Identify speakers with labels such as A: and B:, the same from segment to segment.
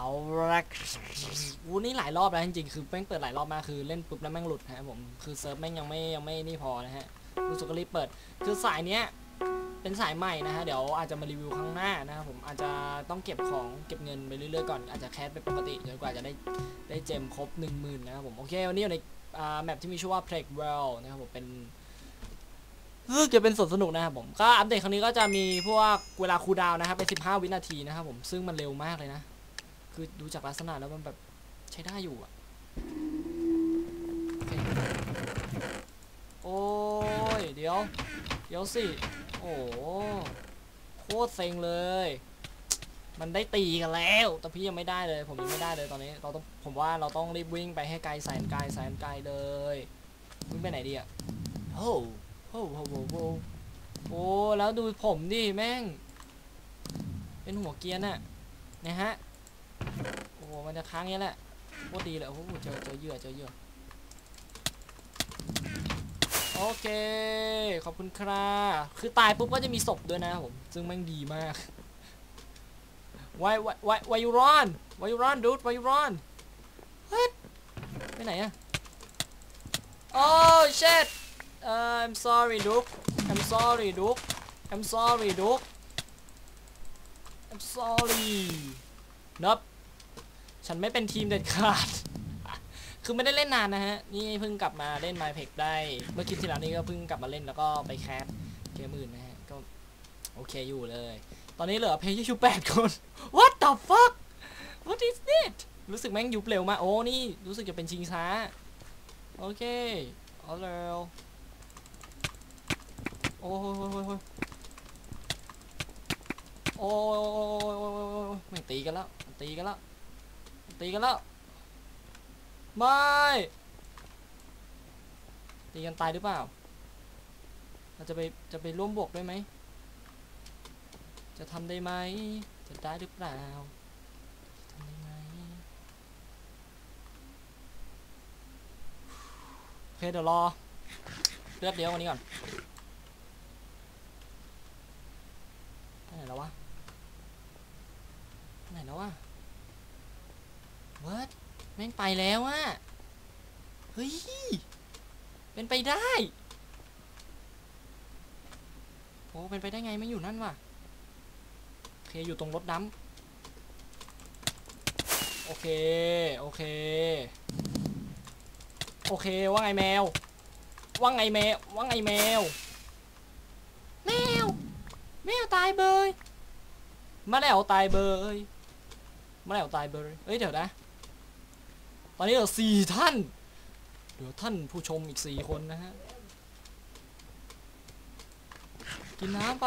A: เอาละวูนี่หลายรอบแล้วจริงๆ คือแม่งเปิดหลายรอบมากคือเล่นปุ๊บแล้วแม่งหลุดฮะผม คือเซิร์ฟแม่งยังไม่ยังไม่นี่พอนะฮะรู้สึกก็รีบเปิด คือสายเนี้ยเป็นสายใหม่นะฮะ เดี๋ยวอาจจะมารีวิวครั้งหน้านะครับผม อาจจะต้องเก็บของเก็บเงินไปเรื่อยๆก่อน อาจจะแคสไปปกติจนกว่าจะได้ได้เจมครบ 1 0,000นะครับผม โอเค วันนี้อยู่ในอ่าแมปที่มีชื่อว่า Plague World นะครับผม เป็นจะเป็นสนสนุกนะครับผม ก็อัปเดตครั้งนี้ก็จะมีพวกเวลาคูลดาวน์นะครับเป็น 15 วินาทีนะครับผม ซึ่งมันเร็วมากเลยนะ คือดูจากลักษณะแล้วมันแบบใช้ได้อยู่อะโอเคโอ้ย เดี๋ยว เดี๋ยวสิ โอ้โหโคตรเซ็งเลย มันได้ตีกันแล้ว แต่พี่ยังไม่ได้เลย ผมยังไม่ได้เลยตอนนี้ เราต้อง ผมว่าเราต้องรีบวิ่งไปให้ไกลแสนไกลแสนไกลเลย วิ่งไปไหนดีอะโอ้โหโอ้โหโอ้โหโอ้แล้วดูผมดิแม่ง เป็นหัวเกรียนอะนะฮะโอ้ มันจะค้างเงี้ยแหละโคตรดีเลยโอ้โหเจอเจอเยื่อเจอเยื่อโอเค ขอบคุณครับคือตายปุ๊บก็จะมีศพด้วยนะผม ซึ่งแม่งดีมากวาวายวายวรอนวายรอนดูดไวายรอนเฮ้ยไปไหนอะโอ้ shit เอ่อ I'm sorry ดุก I'm sorry ดุก I'm sorry ดุก I'm sorry นับ ฉันไม่เป็นทีมเด็ดขาด คือไม่ได้เล่นนานนะฮะ นี่เพิ่งกลับมาเล่น My p e c ได้ เมื่อคลิปที่แล้วนี่ก็เพิ่งกลับมาเล่นแล้วก็ไปแคสเกมอื่นนะฮะ ก็โอเคอยู่เลย ตอนนี้เหลือเพย์ยูแปดคน What the fuck What is this รู้สึกแม่งยุบเร็วมาก โอ้นี่รู้สึกจะเป็นชิงช้า โอเคเอาเร็วโอ้โอ้ยโอ้ยโอ้ยโอ้ยโอ้ยโอ้ยไม่ตีกันแล้วตีกันแล้ว ตีกันแล้ว ไม่ ตีกันตายหรือเปล่า เราจะไปจะไปร่วมบวกได้ไหม จะทำได้ไหม จะได้หรือเปล่าทำได้ไหมโอเคเดี๋ยวรอเลือดเดียววันนี้ก่อนไหนแล้ววะไปไหนแล้ววะ what แม่งไปแล้วอะเฮ้ย เป็นไปได้โอ้เป็นไปได้ไงไม่อยู่นั่นวะโอเคอยู่ตรงรถน้ำโอเค โอเค โอเค ว่าไงแมว ว่าไงแมว ว่าไงแมว แมว แมวตายเบยมาแล้วตายเบยมาแล้วตายเบยเอ้ยเดี๋ยวนะ อนนี้เหลือสี่ท่าน เดี๋ยวท่านผู้ชมอีกสี่คนนะฮะ กินน้ำไป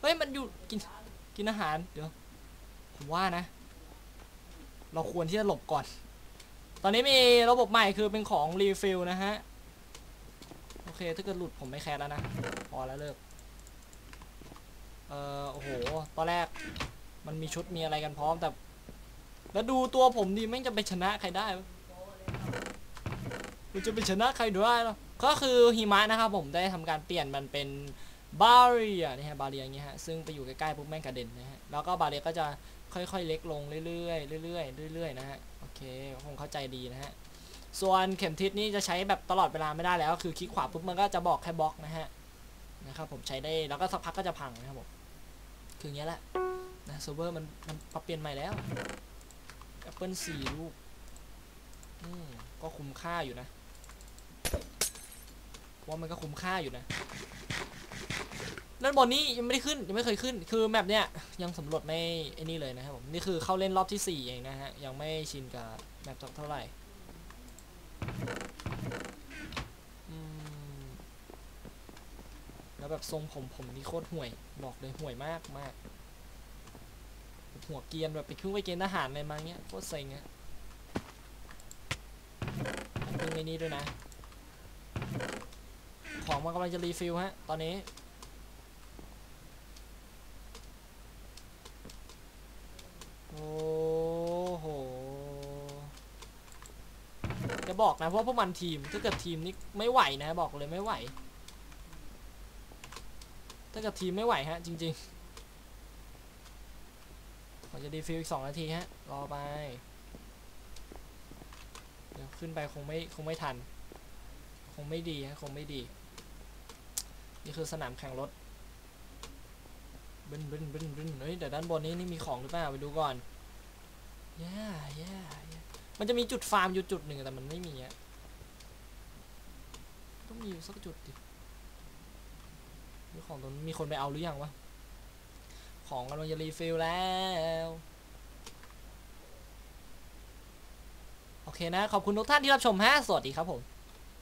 A: เฮ้ย มันอยู่กินกินอาหาร เดี๋ยว ผมว่านะ เราควรที่จะหลบก่อน ตอนนี้มีระบบใหม่คือเป็นของรีฟิลนะฮะ โอเค ถ้าเกิดหลุดผมไม่แคร์แล้วนะ พอแล้วเลิก เอ่อโอ้โห ตอนแรกมันมีชุดมีอะไรกันพร้อมแต่ แล้วดูตัวผมดิแม่งจะไปชนะใครได้มันจะไปชนะใครได้หรอก็คือหิมะนะครับผมได้ทำการเปลี่ยนมันเป็นบาเรียนี่ฮะบาเรียอย่างเงี้ยฮะซึ่งไปอยู่ใกล้ๆปุ๊บแม่งกระเด็นนะฮะแล้วก็บาเรียก็จะค่อยๆเล็กลงเรื่อยๆเรื่อยๆเรื่อยๆนะฮะโอเคคงเข้าใจดีนะฮะส่วนเข็มทิศนี่จะใช้แบบตลอดเวลาไม่ได้แล้วคือคลิกขวาปุ๊บมันก็จะบอกแค่บล็อกนะฮะนะครับผมใช้ได้แล้วก็สักพักก็จะพังนะครับผมคืออย่างเงี้ยแหละนะเซิร์ฟเวอร์มันมันปรับเปลี่ยนใหม่แล้ว เปิลสี่ลูก อืมก็คุ้มค่าอยู่นะ ว่ามันก็คุ้มค่าอยู่นะด้านบนนี้ยังไม่ได้ขึ้นยังไม่เคยขึ้น คือแมปเนี้ยยังสำรวจไม่ไอ้นี่เลยนะครับผมนี่คือเข้าเล่นรอบที่สี่เองนะฮะ ยังไม่ชินกับแมปสักเท่าไหร่แล้วแบบทรงผมผมนี่โคตรห่วย บอกเลยห่วยมากมาก หัวเกียนแบบไปขึ้นไปเกณฑ์ทหารอะไรมาเงี้ยโคตรเซ็งอะเพิ่งไอ้นี่ด้วยนะ ของมันกำลังจะรีฟิลฮะ ตอนนี้ โอ้โห จะบอกนะเพราะพวกมันทีม ถ้าเกิดทีมนี้ไม่ไหวนะ บอกเลยไม่ไหว ถ้าเกิดทีมไม่ไหวฮะ จริง ๆ ผมจะรีฟิลอีกสองนาทีฮะ รอไป เดี๋ยวขึ้นไปคงไม่คงไม่ทัน คงไม่ดีฮะ คงไม่ดี นี่คือสนามแข่งรถบึ้นบึ้นบึ้นบึ้นเฮ้ยแต่ด้านบนนี้นี่มีของหรือเปล่าไปดูก่อนแย่แย่แย่มันจะมีจุดฟาร์มอยู่จุดหนึ่งแต่มันไม่มีอะต้องมีอยู่สักจุดดิหรือของตรงนั้นมีคนไปเอาหรือยังวะ ของกำลังจะรีฟิลแล้วโอเคนะ ขอบคุณทุกท่านที่รับชมฮะ สวัสดีครับผม